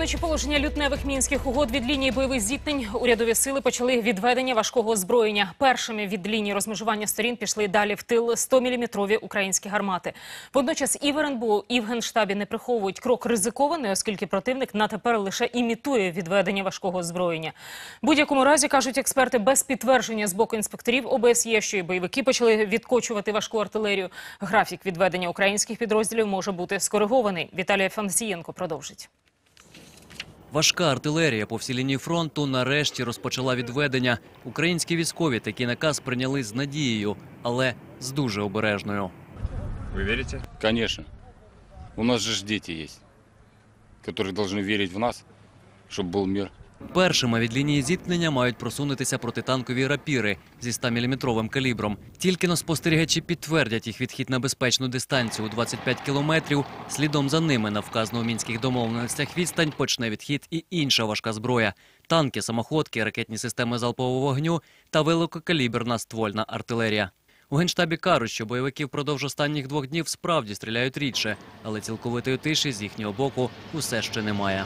Виконуючи положення лютневих мінських угод від лінії бойових зіткнень, урядові сили почали відведення важкого озброєння. Першими від лінії розмежування сторін пішли далі в тил 100-мм українські гармати. Водночас і в РНБО, і в Генштабі не приховують крок ризикований, оскільки противник на тепер лише імітує відведення важкого озброєння. Будь-якому разі, кажуть експерти, без підтвердження з боку інспекторів ОБСЄ, що і бойовики почали відкочувати важку артилерію. Графік відведення українських підрозділів може бути скоригований. Віталій Фансієнко продовжить. Важка артилерія по всій лінії фронту нарешті розпочала відведення. Українські військові такий наказ прийняли з надією, але з дуже обережною. Вы верите? Конечно. У нас же ж дети есть, которые должны верить в нас, чтобы был мир. Першими від лінії зіткнення мають просунутися протитанкові рапіри зі 100-мм калібром. Тільки но спостерігачі підтвердять їх відхід на безпечну дистанцію у 25 кілометрів. Слідом за ними на вказану у мінських домовленостях відстань почне відхід і інша важка зброя: танки, самоходки, ракетні системи залпового вогню та великокаліберна ствольна артилерія. У генштабі кажуть, що бойовики впродовж останніх двох днів справді стріляють рідше, але цілковитої тиші з їхнього боку усе ще немає.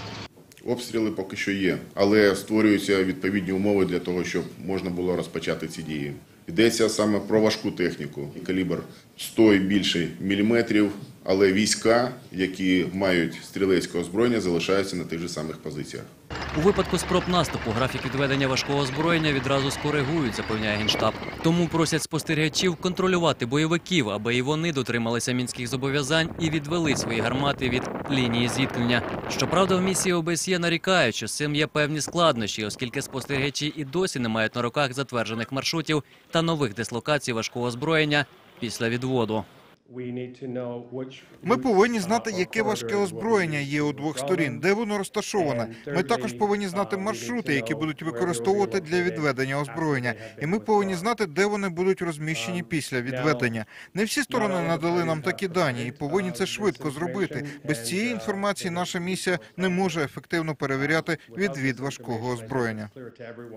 Обстріли поки що є, але створюються відповідні умови для того, щоб можна було розпочати ці дії. Йдеться саме про важку техніку. Калібр 100 і більше міліметрів, але війська, які мають стрілецьке озброєння, залишаються на тих же самих позиціях. У випадку спроб наступу графік відведення важкого озброєння відразу скоригують, запевняє генштаб. Тому просять спостерігачів контролювати бойовиків, аби і вони дотрималися мінських зобов'язань і відвели свої гармати від лінії зіткнення. Щоправда, в місії ОБСЄ нарікають, що з цим є певні складнощі, оскільки спостерігачі і досі не мають на руках затверджених маршрутів та нових дислокацій важкого озброєння після відводу. Ми повинні знати, яке важке озброєння є у двох сторін, де воно розташоване. Ми також повинні знати маршрути, які будуть використовувати для відведення озброєння, і ми повинні знати, де вони будуть розміщені після відведення. Не всі сторони надали нам такі дані і повинні це швидко зробити. Без цієї інформації наша місія не може ефективно перевіряти відвід важкого озброєння.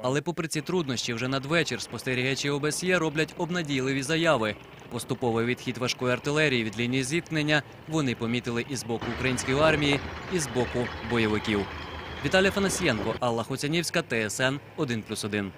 Але попри ці труднощі, вже надвечір спостерігачі ОБСЄ роблять обнадійливі заяви. Поступовий відхід важкої артилерії від лінії зіткнення вони помітили і з боку української армії, і з боку бойовиків. Віталій Фанасієнко, Алла Хоцянівська, ТСН 1+,1.